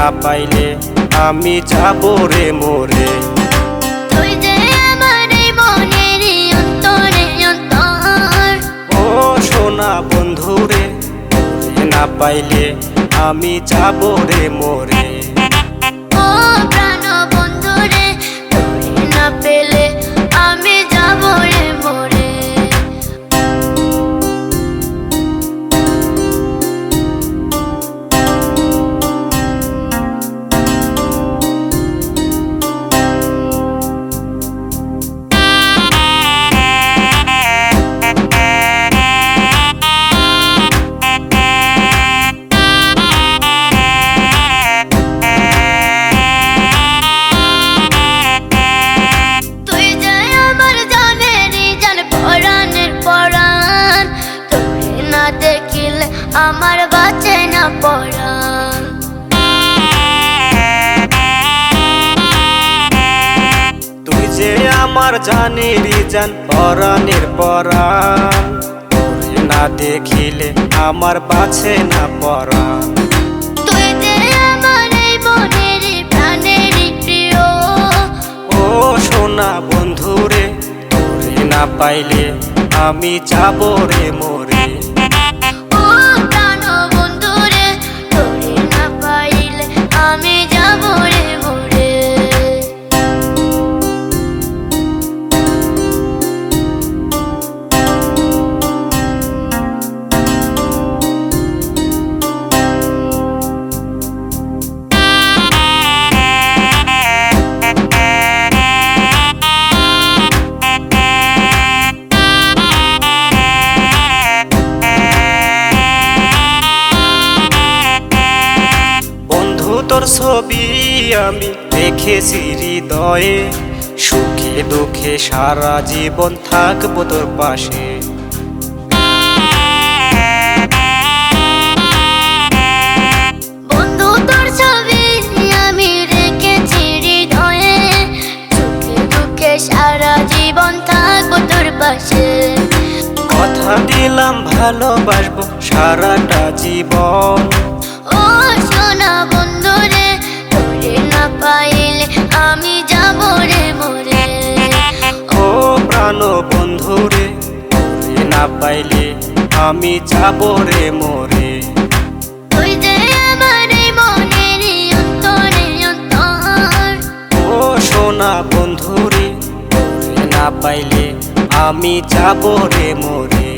না পাইলে আমি যাব রে মোরে। তুই যে আমার মনের অন্তরে অন্তর। ও সোনা বন্ধু রে না পাইলে আমি যাব রে মোরে। পরাণ তুই যে আমার জানিরি জান পরাণের পরাণ না দেখিলে আমার বাছে না পরাণ সোনা বন্ধু রে তোরে না পাইলে আমি যাব রে মোরে। ছবি আমি দেখেছি হৃদয়ে। সুখে দুঃখে সারা জীবন থাকব তোর পাশে। বন্ধু তোর ছবি আমি রেখেছি হৃদয়ে। সুখে দুঃখে সারা জীবন থাকব তোর পাশে। কথা দিলাম ভালোবাসবো সারাটা জীবন। ও সোনা আমি যাব রে মরে। ও প্রাণ বন্ধু রে না পাইলে আমি যাব রে মোরে। তুই যে আমার মনের অন্তরে অন্তর। ও সোনা বন্ধু রে না পাইলে আমি যাব রে মোরে।